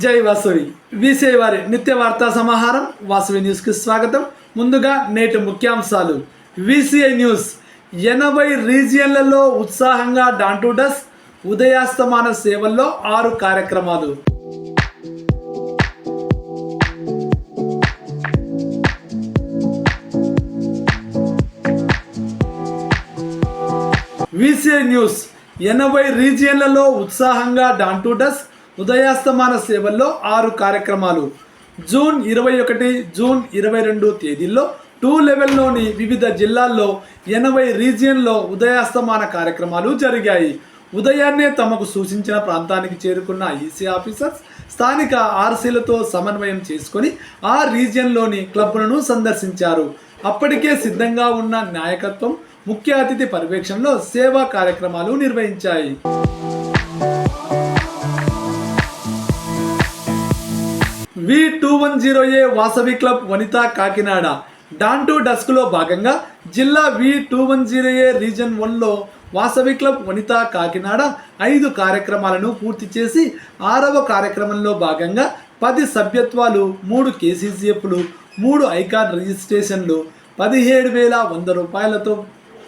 జై వాసవి. వీసే వారి నిత్య వార్తా సమాహారం వాసవి న్యూస్కి స్వాగతం. ముందుగా నేటి ముఖ్యాంశాలు. VCI news. ఎనభై రీజియన్లలో ఉత్సాహంగా డాంటూడస్ ఉదయాస్తమాన సేవల్లో ఆరు కార్యక్రమాలు. VCI news. ఎనభై రీజియన్లలో ఉత్సాహంగా డాంటూడస్ ఉదయాస్తమాన సేవల్లో ఆరు కార్యక్రమాలు. జూన్ ఇరవై ఒకటి జూన్ ఇరవై రెండు తేదీల్లో టూ లెవెల్లోని వివిధ జిల్లాల్లో ఎనభై రీజియన్లో ఉదయాస్తమాన కార్యక్రమాలు జరిగాయి. ఉదయాన్నే తమకు సూచించిన ప్రాంతానికి చేరుకున్న ఈసీ ఆఫీసర్స్ స్థానిక ఆర్సీలతో సమన్వయం చేసుకొని ఆ రీజియన్లోని క్లబ్లను సందర్శించారు. అప్పటికే సిద్ధంగా ఉన్న నాయకత్వం ముఖ్య అతిథి పర్యవేక్షణలో సేవా కార్యక్రమాలు నిర్వహించాయి. V two one zero A Vasavi club Vanitha Kakinada. Dawn to డస్క్లో భాగంగా జిల్లా V two one zero A region వన్లో వాసవి క్లబ్ వనిత కాకినాడ ఐదు కార్యక్రమాలను పూర్తి చేసి ఆరవ కార్యక్రమంలో భాగంగా పది సభ్యత్వాలు మూడు కేసీసీఎఫ్లు మూడు ఐకాన్ రిజిస్ట్రేషన్లు పదిహేడు వేల వంద రూపాయలతో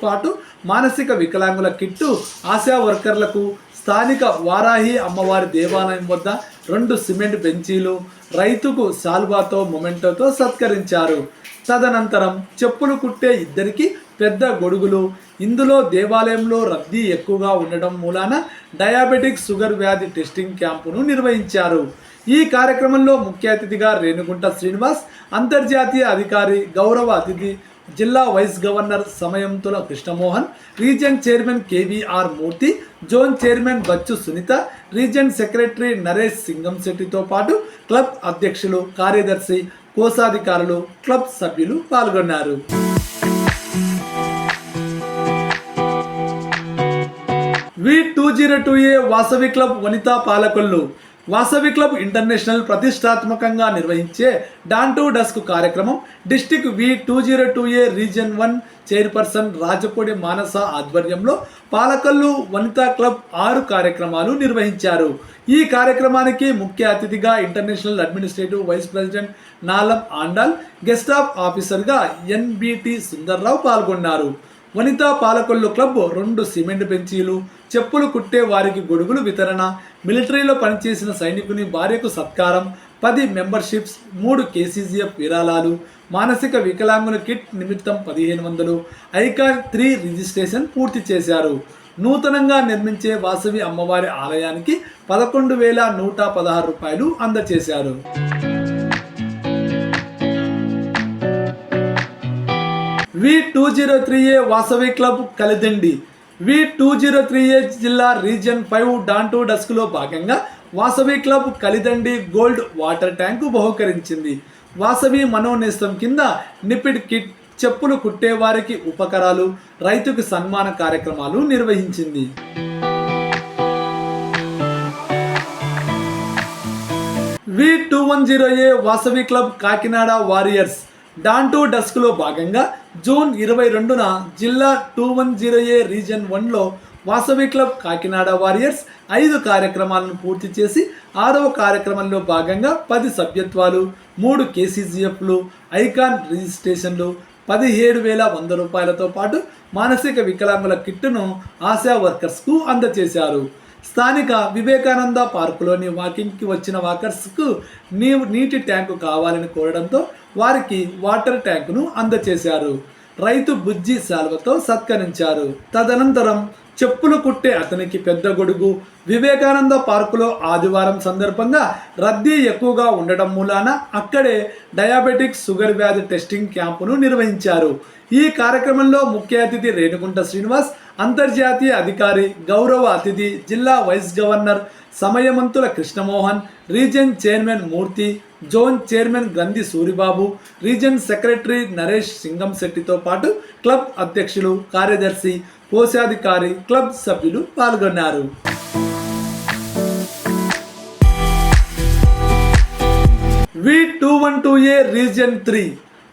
పాటు మానసిక వికలాంగుల కిట్టు ఆశా వర్కర్లకు స్థానిక వారాహి అమ్మవారి దేవాలయం వద్ద రెండు సిమెంట్ బెంచీలు రైతుకు సాల్వాతో మొమెంటోతో సత్కరించారు. తదనంతరం చెప్పులు కుట్టే ఇద్దరికి పెద్ద గొడుగులు. ఇందులో దేవాలయంలో రద్దీ ఎక్కువగా ఉండడం మూలాన డయాబెటిక్ షుగర్ వ్యాధి టెస్టింగ్ క్యాంపును నిర్వహించారు. ఈ కార్యక్రమంలో ముఖ్య అతిథిగా రేణుగుంట శ్రీనివాస్ అంతర్జాతీయ అధికారి గౌరవ అతిథి జిల్లా vice governor Samayantula Krishnamohan region chairman KVR Murthy zone chairman Bachchu Sunitha region secretary Naresh Singam శెట్టితో పాటు క్లబ్ అధ్యక్షులు కార్యదర్శి కోశాధికారులు క్లబ్ సభ్యులు పాల్గొన్నారు. V two zero two A Vasavi club Vanitha పాలకులు వాసవి క్లబ్ ఇంటర్నేషనల్ ప్రతిష్టాత్మకంగా నిర్వహించే డాన్ టు డస్క్ కార్యక్రమం district V two zero two A region one chairperson Rajapudi Manasa ఆధ్వర్యంలో పాలకల్లు వనితా క్లబ్ ఆరు కార్యక్రమాలు నిర్వహించారు. ఈ కార్యక్రమానికి ముఖ్య అతిథిగా international administrative vice president Nalam Andal guest of ఆఫీసర్గా ఎన్బిటి సుందర్రావు పాల్గొన్నారు. వనితా పాలకొల్లు క్లబ్ రెండు సిమెంట్ బెంచీలు చెప్పులు కుట్టే వారికి గొడుగులు వితరణ మిలిటరీలో పనిచేసిన సైనికుని భార్యకు సత్కారం పది మెంబర్షిప్స్ మూడు కేసీజీఎఫ్ విరాళాలు మానసిక వికలాంగుల కిట్ నిమిత్తం పదిహేను వందలు ఐకాన్ త్రీ రిజిస్ట్రేషన్ పూర్తి చేశారు. నూతనంగా నిర్మించే వాసవి అమ్మవారి ఆలయానికి పదకొండు వేల నూట పదహారు రూపాయలు అందజేశారు. V two zero three A Vasavi club Kalidindi. V two zero three A జిల్లా రీజియన్ ఫైవ్ డాంటూ డస్క్లో భాగంగా Vasavi club Kalidindi gold water tank బహుకరించింది. Vasavi మనోనేస్తం కింద నిపిడ్ కిట్ చెప్పులు కుట్టేవారికి ఉపకరాలు రైతుకు సన్మాన కార్యక్రమాలు నిర్వహించింది. V two one zero A Vasavi club Kakinada warriors dawn to డస్క్లో భాగంగా జూన్ ఇరవై రెండున జిల్లా two one zero A region వన్లో వాసవి క్లబ్ కాకినాడ వారియర్స్ ఐదు కార్యక్రమాలను పూర్తి చేసి ఆరవ కార్యక్రమంలో భాగంగా పది సభ్యత్వాలు మూడు కేసీజీఎఫ్లు ఐకాన్ రిజిస్ట్రేషన్లు పదిహేడు వేల వంద రూపాయలతో పాటు మానసిక వికలాంగుల కిట్టును ఆశా వర్కర్స్కు అందజేశారు. స్థానిక వివేకానంద పార్కులోని వాకింగ్కి వచ్చిన వాకర్స్కు నీ నీటి ట్యాంకు కావాలని కోరడంతో వారికి వాటర్ ట్యాంకును అందచేశారు. రైతు బుజ్జి శాల్వతో సత్కరించారు. తదనంతరం చెప్పులు కుట్టే అతనికి పెద్ద గొడుగు. వివేకానంద పార్కులో ఆదివారం సందర్భంగా రద్దీ ఎక్కువగా ఉండడం మూలాన అక్కడే డయాబెటిక్ షుగర్ వ్యాధి టెస్టింగ్ క్యాంపును నిర్వహించారు. ఈ కార్యక్రమంలో ముఖ్య అతిథి రేణుగుంట శ్రీనివాస్ అంతర్జాతీయ అధికారి గౌరవ అతిథి జిల్లా vice governor Samayamantula Krishnamohan region chairman Murthy zone chairman Gandhi Suribabu region secretary Naresh సింగంశెట్టితో పాటు క్లబ్ అధ్యక్షులు కార్యదర్శి కోశాధికారి క్లబ్ సభ్యులు పాల్గొన్నారు. V two one two A region three.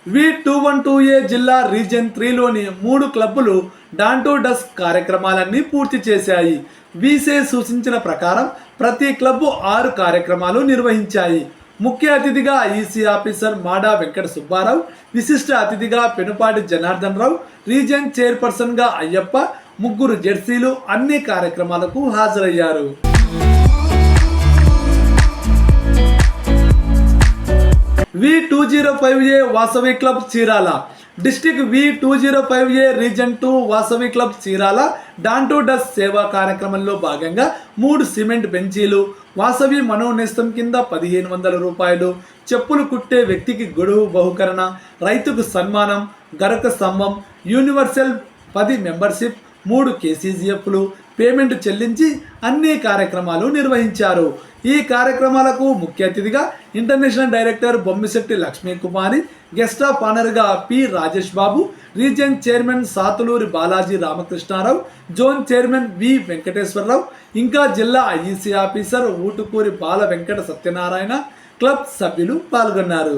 V two one two A జిల్లా రీజన్ త్రీలోని మూడు క్లబ్బులు డాన్ టు డస్క్ కార్యక్రమాలన్నీ పూర్తి చేశాయి. వీసే సూచించిన ప్రకారం ప్రతి క్లబ్ ఆరు కార్యక్రమాలు నిర్వహించాయి. ముఖ్య అతిథిగా ఈసీ ఆఫీసర్ మాడా వెంకట సుబ్బారావు విశిష్ట అతిథిగా పెనుపాటి జనార్దన్ రావు రీజియన్ చైర్పర్సన్గా అయ్యప్ప ముగ్గురు జెర్సీలు అన్ని కార్యక్రమాలకు హాజరయ్యారు. V two zero five A Vasavi club Chirala district V two zero five A region two Vasavi club Chirala dawn to dusk సేవా కార్యక్రమంలో భాగంగా మూడు సిమెంట్ బెంచీలు వాసవి మనోనేస్తం కింద పదిహేను వందల రూపాయలు చెప్పులు కుట్టే వ్యక్తికి గొడుగు బహుకరణ రైతుకు సన్మానం గరక స్తంభం యూనివర్సల్ పది మెంబర్షిప్ మూడు కేసీజీఎఫ్లు పేమెంట్ చెల్లించి అన్ని కార్యక్రమాలు నిర్వహించారు. ఈ కార్యక్రమాలకు ముఖ్య అతిథిగా international director Bommisetti Lakshmi Kumari guest of ఆనర్గా P Rajesh Babu region chairman Satuluri Balaji Ramakrishnarao zone chairman V Venkateswararao ఇంకా జిల్లా IEC officer Utukuri Bala Venkata Satyanarayana club సభ్యులు పాల్గొన్నారు.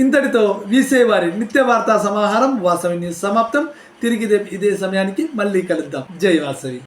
ఇంతటితో వీసే వారి నిత్య వార్తా సమాహారం వాసవి న్యూస్ సమాప్తం. తిరిగి ఇదే- ఇదే సమయానికి మళ్ళీ కలుద్దాం. జై వాసవి.